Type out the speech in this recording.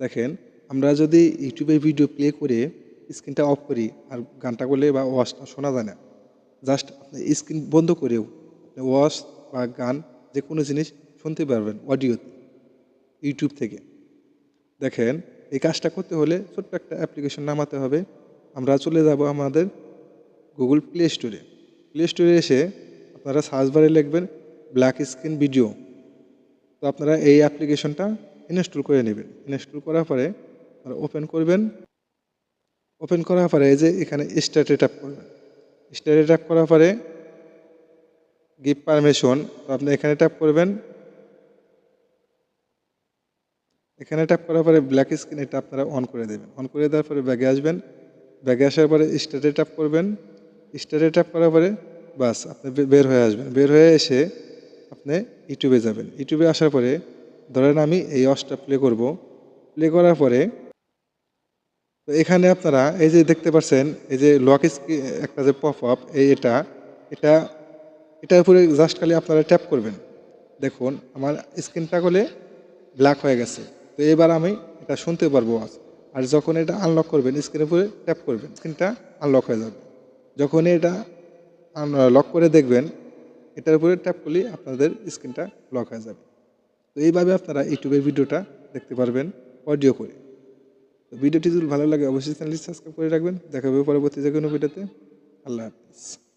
দেখেন, আমরা যদি ইউটিউবে ভিডিও প্লে করে স্ক্রিনটা অফ করি আর গানটা করলে বা ওয়াশটা শোনা যায় না জাস্ট আপনি স্ক্রিন বন্ধ করেও ওয়াশ বা গান যে কোনো জিনিস শুনতে পারবেন অডিওতে ইউটিউব থেকে। দেখেন, এই কাজটা করতে হলে ছোট্ট একটা অ্যাপ্লিকেশন নামাতে হবে। আমরা চলে যাব আমাদের গুগল প্লে স্টোরে প্লে স্টোরে এসে আপনারা সার্চ বারে লিখবেন ব্ল্যাক স্ক্রিন ভিডিও তো আপনারা এই অ্যাপ্লিকেশনটা ইনস্টল করে নেবেন। ইনস্টল করার পরে ওপেন করবেন। ওপেন করার পরে যে এখানে স্টার্টে ট্যাপ করবেন। স্টার্টে ট্যাপ করার পরে গিভ পারমিশন তো আপনি এখানে ট্যাপ করবেন। এখানে ট্যাপ করার পরে ব্ল্যাক স্ক্রিন এটা আপনারা অন করে দেবেন। অন করে দেওয়ার পরে ব্যাগে আসবেন। ব্যাগে আসার পরে স্টার্টে ট্যাপ করবেন। স্টার্টে ট্যাপ করার পরে বাস, আপনি বের হয়ে আসবেন। বের হয়ে এসে আপনি ইউটিউবে যাবেন। ইউটিউবে আসার পরে ধরেন আমি এই অসটা প্লে করব। প্লে করার পরে তো এখানে আপনারা এই যে দেখতে পাচ্ছেন, এই যে লক স্ক্রিন একটা যে পপ আপ এই এটা এটা, এটার উপরে জাস্ট খালি আপনারা ট্যাপ করবেন। দেখুন, আমার স্ক্রিনটা করলে ব্ল্যাক হয়ে গেছে। তো এবার আমি এটা শুনতে পারব আজ। আর যখন এটা আনলক করবেন স্ক্রিনের উপরে ট্যাপ করবেন স্ক্রিনটা আনলক হয়ে যাবে। যখন এটা লক করে দেখবেন, এটার উপরে ট্যাপ করলেই আপনাদের স্ক্রিনটা লক হয়ে যাবে। তো এইভাবে আপনারা ইউটিউবের ভিডিওটা দেখতে পারবেন অডিও করে। তো ভিডিওটি যদি ভালো লাগে, অবশ্যই চ্যানেলটি সাবস্ক্রাইব করে রাখবেন। দেখা হবে পরবর্তী যে কোনো ভিডিওতে। আল্লাহ হাফিজ।